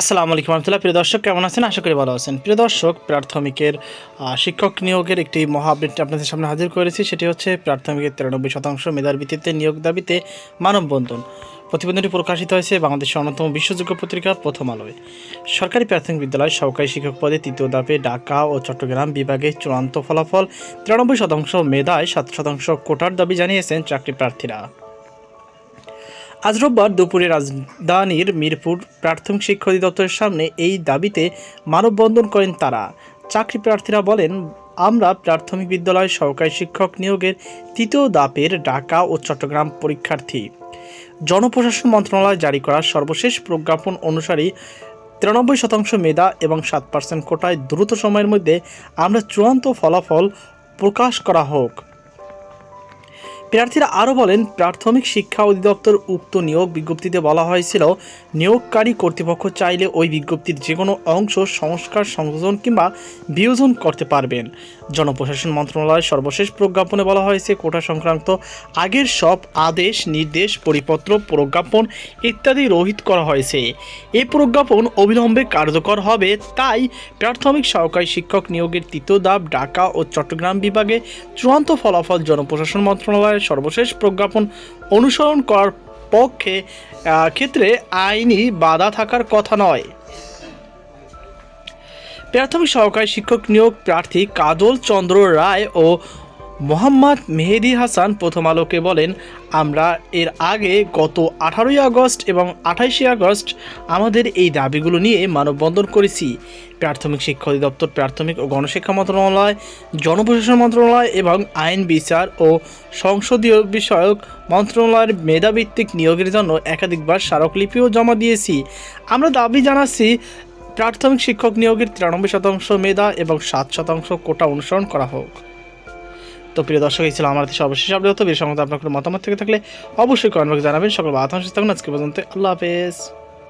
আসসালামু আলাইকুম রহমতুল্লাহ। প্রিয় দর্শক, কেমন আছেন? আশা করি ভালো আছেন। প্রিয় দর্শক, প্রাথমিকের শিক্ষক নিয়োগের একটি মহা আপনাদের সামনে হাজির করেছি। সেটি হচ্ছে প্রাথমিকের তিরানব্বই শতাংশ মেধার ভিত্তিতে নিয়োগ দাবিতে মানববন্ধন। প্রতিবেদনটি প্রকাশিত হয়েছে বাংলাদেশের অন্যতম বিশ্বাসযোগ্য পত্রিকা প্রথম আলোয়। সরকারি প্রাথমিক বিদ্যালয় সহকারী শিক্ষক পদে তৃতীয় ধাপে ঢাকা ও চট্টগ্রাম বিভাগে চূড়ান্ত ফলাফল তিরানব্বই শতাংশ মেধায় সাত শতাংশ কোটার দাবি জানিয়েছেন চাকরি প্রার্থীরা। আজ রোববার দুপুরে রাজধানীর মিরপুর প্রাথমিক শিক্ষা অধিদপ্তরের সামনে এই দাবিতে মানববন্ধন করেন তারা। চাকরি প্রার্থীরা বলেন, আমরা প্রাথমিক বিদ্যালয় সহকারী শিক্ষক নিয়োগের তৃতীয় দাপের ঢাকা ও চট্টগ্রাম পরীক্ষার্থী। জনপ্রশাসন মন্ত্রণালয় জারি করা সর্বশেষ প্রজ্ঞাপন অনুসারে তিরানব্বই শতাংশ মেধা এবং সাত পার্সেন্ট কোটায় দ্রুত সময়ের মধ্যে আমরা চূড়ান্ত ফলাফল প্রকাশ করা হোক। প্রার্থীরা আরও বলেন, প্রাথমিক শিক্ষা অধিদপ্তর উক্ত নিয়োগ বিজ্ঞপ্তিতে বলা হয়েছিল, নিয়োগকারী কর্তৃপক্ষ চাইলে ওই বিজ্ঞপ্তির যে কোনো অংশ সংস্কার, সংযোজন কিংবা বিয়োজন করতে পারবেন। জনপ্রশাসন মন্ত্রণালয়ের সর্বশেষ প্রজ্ঞাপনে বলা হয়েছে, কোটা সংক্রান্ত আগের সব আদেশ, নির্দেশ, পরিপত্র, প্রজ্ঞাপন ইত্যাদি রহিত করা হয়েছে। এই প্রজ্ঞাপন অবিলম্বে কার্যকর হবে, তাই প্রাথমিক সহকারী শিক্ষক নিয়োগের তৃতীয় ধাপ ঢাকা ও চট্টগ্রাম বিভাগে চূড়ান্ত ফলাফল জনপ্রশাসন মন্ত্রণালয়ের সর্বশেষ প্রজ্ঞাপন অনুসরণ করার পক্ষে ক্ষেত্রে আইনি বাধা থাকার কথা নয়। প্রাথমিক সহকারী শিক্ষক নিয়োগ প্রার্থী কাজল চন্দ্র রায় ও মোহাম্মদ মেহেদি হাসান প্রথম আলোকে বলেন, আমরা এর আগে গত আঠারোই আগস্ট এবং আঠাইশে আগস্ট আমাদের এই দাবিগুলো নিয়ে মানববন্ধন করেছি। প্রাথমিক শিক্ষা অধিদপ্তর, প্রাথমিক ও গণশিক্ষা মন্ত্রণালয়, জনপ্রশাসন মন্ত্রণালয় এবং আইন বিচার ও সংসদীয় বিষয়ক মন্ত্রণালয়ের মেধাভিত্তিক নিয়োগের জন্য একাধিকবার স্মারকলিপিও জমা দিয়েছি। আমরা দাবি জানাচ্ছি, প্রাথমিক শিক্ষক নিয়োগের তিরানব্বই শতাংশ মেধা এবং সাত শতাংশ কোটা অনুসরণ করা হোক। তো প্রিয় দর্শক, এই ছিল আমার দেশে অবশ্যই আপডেট। হতো বিষয় আপনার কোনো মতামত থেকে থাকলে অবশ্যই কমেন্ট বক্সে জানাবেন। সকল বাধা থাকুন আজকে পর্যন্ত আল্লাহ হাফেজ।